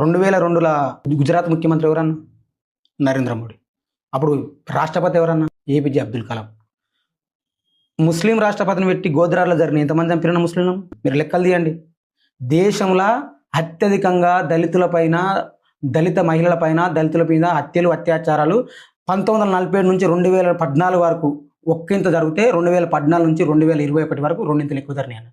రెండు వేల రెండుల గుజరాత్ ముఖ్యమంత్రి ఎవరన్నా? నరేంద్ర మోడీ. అప్పుడు రాష్ట్రపతి ఎవరన్నా? ఏపీజే అబ్దుల్ కలాం. ముస్లిం రాష్ట్రపతిని పెట్టి గోద్రాలో జరిగిన ఎంతమంది చంపిన ముస్లిం మీరు లెక్కలు తీయండి. దేశంలో అత్యధికంగా దళితులపైన దళిత మహిళలపైన దళితుల మీద హత్యలు అత్యాచారాలు పంతొమ్మిది వందల నలభై ఏడు నుంచి రెండు వేల పద్నాలుగు వరకు ఒక్కింత జరిగితే రెండు వేల పద్నాలుగు నుంచి రెండు వేల ఇరవై ఒకటి వరకు రెండింతలు ఎక్కువ జరిగినాయి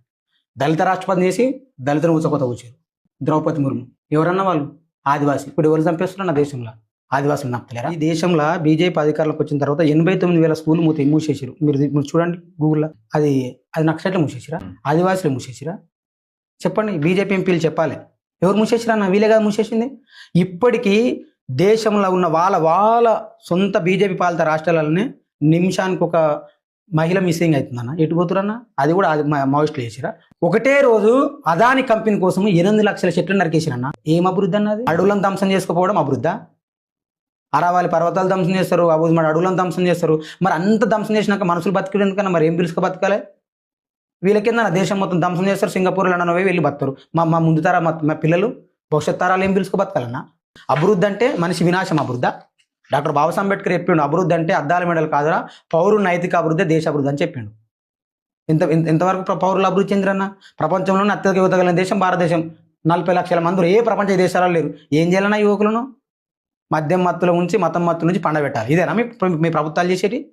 దళిత రాష్ట్రపతిని చేసి దళితులు ఉచకొత కూర్చారు. ద్రౌపది ముర్ము. ఎవరన్నా వాళ్ళు? ఆదివాసి ఇప్పుడు ఎవరు చంపేస్తున్నారు నా దేశంలో? ఆదివాసులు నప్పలేరా ఈ దేశంలో బీజేపీ అధికారులకు వచ్చిన తర్వాత ఎనభై తొమ్మిది వేల స్కూల్ మూత మూసేసారు మీరు మీరు చూడండి గూగుల్లో. అది అది నక్సలైట్లు మూసేసిరా? ఆదివాసులు మూసేసిరా? చెప్పండి బీజేపీ ఎంపీలు చెప్పాలి. ఎవరు మూసేసిరా నా వీలే కాదు మూసేసింది. ఇప్పటికీ దేశంలో ఉన్న వాళ్ళ వాళ్ళ సొంత బీజేపీ పాలిత రాష్ట్రాలలోనే నిమిషానికి ఒక మహిళ మిస్సింగ్ అవుతుందన్న. ఎటు పోతురన్న? అది కూడా అది మా- వేసిరా ఒకటే రోజు అదాని కంపెనీ కోసం ఎనిమిది లక్షల చెట్లు నరికేసిరన్న. ఏం అభివృద్ధి అన్నది అడవులను ధ్వంసం చేసుకోపోవడం అభివృద్ధ? అరావాలి పర్వతాలు ధ్వంసం చేస్తారు అబుజ్ మరి అడవులను ధ్వంసం చేస్తారు. మరి అంత ధ్వంసం చేసినాక మనుషులు బతికేందుకన్నా మరి ఏం పిలుచుకు బతకాలి? వీళ్ళ కింద దేశం మొత్తం ధ్వంసం చేస్తారు సింగపూర్ లండన్ పోయి వెళ్ళి బతారు మా మా ముందు తర మా పిల్లలు భవిష్యత్ తరాలు ఏం పిలుచుకు బతకాలన్నా? అభివృద్ధి అంటే మనిషి వినాశం అభివృద్ధి? డాక్టర్ బాబా అంబేద్కర్ చెప్పిండు అభివృద్ధి అంటే అద్దాల మెడలు కాదురా పౌరు నైతిక అభివృద్ధి దేశ అభివృద్ధి అని చెప్పిండు. ఇంత ఇంత- ఇంతవరకు పౌరులు పౌరుల అభివృద్ధి చెందిరన్న? ప్రపంచంలోనే అత్యధిక యువత కలిగిన దేశం భారతదేశం. నలభై లక్షల మంది ఏ ప్రపంచ దేశాలలో లేరు. ఏం చేయాలన్నా యువకులను? మద్యం మత్తులో ఉంచి మతం మత్తు నుంచి పండబెట్టాలి. ఇదేనా మీ మీ ప్రభుత్వాలు చేసేటి?